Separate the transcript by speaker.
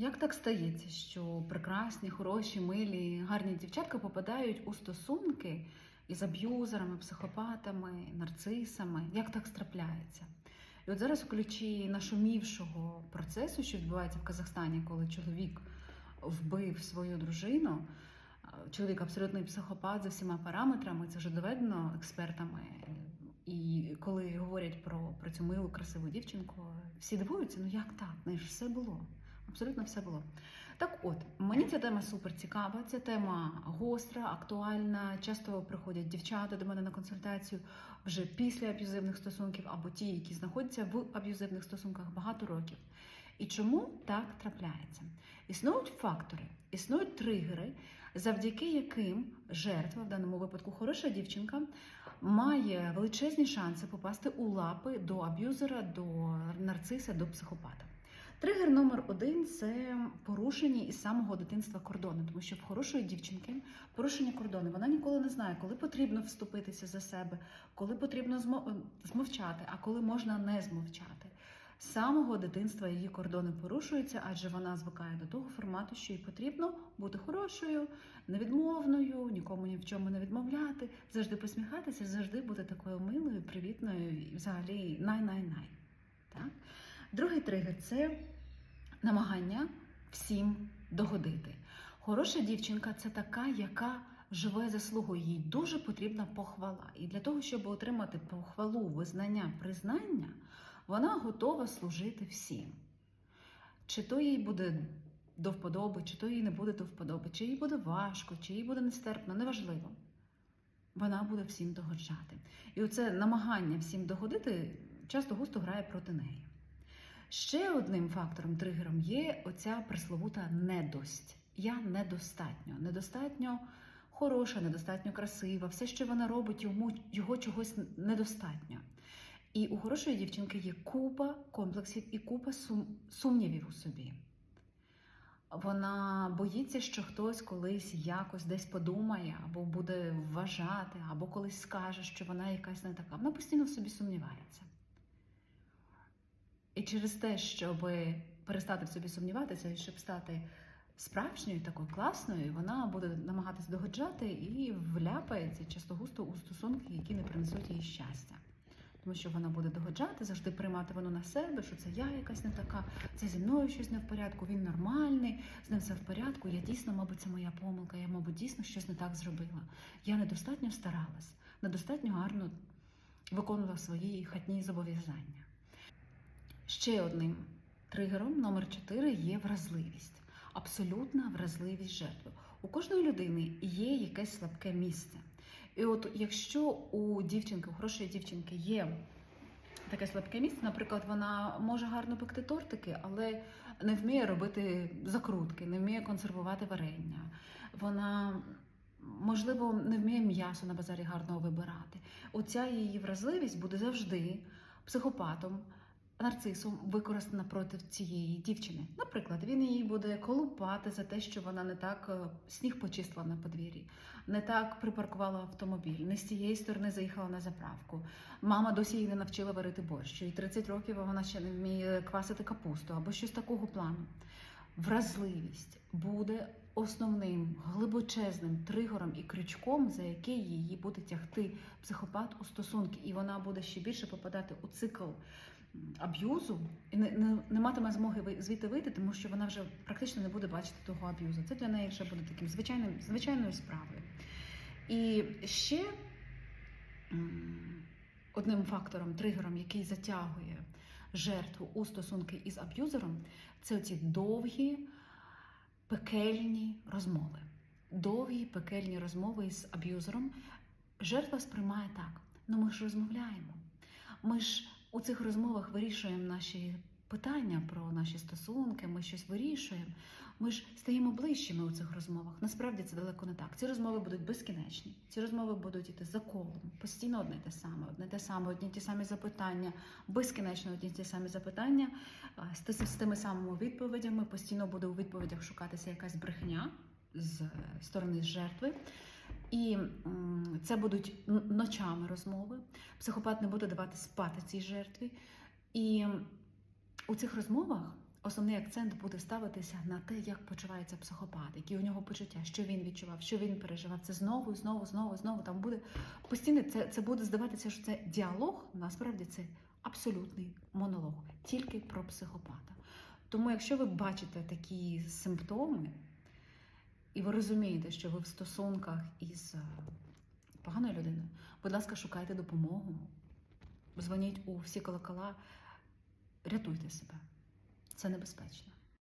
Speaker 1: Як так стається, що прекрасні, хороші, милі, гарні дівчатка попадають у стосунки із аб'юзерами, психопатами, нарцисами? Як так трапляється? І от зараз у ключі нашумівшого процесу, що відбувається в Казахстані, коли чоловік вбив свою дружину, чоловік абсолютний психопат за всіма параметрами, це вже доведено експертами. І коли говорять про, про цю милу, красиву дівчинку, всі дивуються, ну як так? В неї ж все було. Абсолютно все було. Так от, мені ця тема супер цікава. Ця тема гостра, актуальна. Часто приходять дівчата до мене на консультацію вже після аб'юзивних стосунків або ті, які знаходяться в аб'юзивних стосунках багато років. І чому так трапляється? Існують фактори, існують тригери, завдяки яким жертва, в даному випадку хороша дівчинка, має величезні шанси попасти у лапи до аб'юзера, до нарциса, до психопата. Тригер номер один це порушення із самого дитинства кордону, тому що в хорошої дівчинки порушення кордону. Вона ніколи не знає, коли потрібно вступитися за себе, коли потрібно змовчати, а коли можна не змовчати. З самого дитинства її кордони порушуються, адже вона звикає до того формату, що їй потрібно бути хорошою, невідмовною, нікому ні в чому не відмовляти, завжди посміхатися, завжди бути такою милою, привітною і взагалі най-най-най. Так? Другий тригер це намагання всім догодити. Хороша дівчинка це така, яка живе заслугою. Їй дуже потрібна похвала. І для того, щоб отримати похвалу, визнання, признання, вона готова служити всім. Чи то їй буде до вподоби, чи то їй не буде до вподоби, чи їй буде важко, чи їй буде нестерпно, неважливо. Вона буде всім догоджати. І оце намагання всім догодити часто густо грає проти неї. Ще одним фактором, тригером є оця пресловута недость. Я недостатньо. Недостатньо хороша, недостатньо красива. Все, що вона робить, йому його чогось недостатньо. І у хорошої дівчинки є купа комплексів і купа сум, сумнівів у собі. Вона боїться, що хтось колись якось десь подумає, або буде вважати, або колись скаже, що вона якась не така. Вона постійно в собі сумнівається. І через те, щоб перестати в собі сумніватися, і щоб стати справжньою, такою класною, вона буде намагатися догоджати і вляпається часто густо у стосунки, які не принесуть їй щастя. Тому що вона буде догоджати, завжди приймати воно на себе, що це я якась не така, це зі мною щось не в порядку, він нормальний, з ним все в порядку. Я дійсно, мабуть, це моя помилка, я, мабуть, дійсно щось не так зробила. Я недостатньо старалась, недостатньо гарно виконувала свої хатні зобов'язання. Ще одним тригером номер 4 є вразливість. Абсолютна вразливість жертви. У кожної людини є якесь слабке місце. І от якщо у дівчинки, у хорошої дівчинки є таке слабке місце, наприклад, вона може гарно пекти тортики, але не вміє робити закрутки, не вміє консервувати варення. Вона, можливо, не вміє м'ясо на базарі гарно вибирати. Оця її вразливість буде завжди психопатом нарцисом використана проти цієї дівчини. Наприклад, він її буде колупати за те, що вона не так е, сніг почистила на подвір'ї, не так припаркувала автомобіль, не з тієї сторони заїхала на заправку. Мама досі її не навчила варити борщ, і 30 років вона ще не вміє квасити капусту або щось такого плану. Вразливість буде основним глибочезним тригером і крючком, за який її буде тягти психопат у стосунки, і вона буде ще більше попадати у цикл аб'юзу і не, не, не матиме змоги звідти вийти, тому що вона вже практично не буде бачити того аб'юзу. Це для неї вже буде таким звичайним, звичайною справою. І ще одним фактором, тригером, який затягує жертву у стосунки із аб'юзером, це ці довгі пекельні розмови. Довгі пекельні розмови з аб'юзером жертва сприймає так: ну ми ж розмовляємо. Ми ж у цих розмовах вирішуємо наші питання про наші стосунки, ми щось вирішуємо. Ми ж стаємо ближчими у цих розмовах. Насправді це далеко не так. Ці розмови будуть безкінечні. Ці розмови будуть іти за колом. Постійно одне те саме, одне те саме, одні ті самі запитання, безкінечно одні ті самі запитання з тими самими відповідями. Постійно буде у відповідях шукатися якась брехня з е, сторони жертви. І це будуть ночами розмови. Психопат не буде давати спати цій жертві. І у цих розмовах основний акцент буде ставитися на те, як почувається психопат, які у нього почуття, що він відчував, що він переживав. Це знову, знову, знову, знову там буде постійно. Це, це буде здаватися, що це діалог. Насправді це абсолютний монолог, тільки про психопата. Тому, якщо ви бачите такі симптоми, і ви розумієте, що ви в стосунках із е, поганою людиною, будь ласка, шукайте допомогу, дзвоніть у всі колокола, рятуйте себе. Це небезпечно.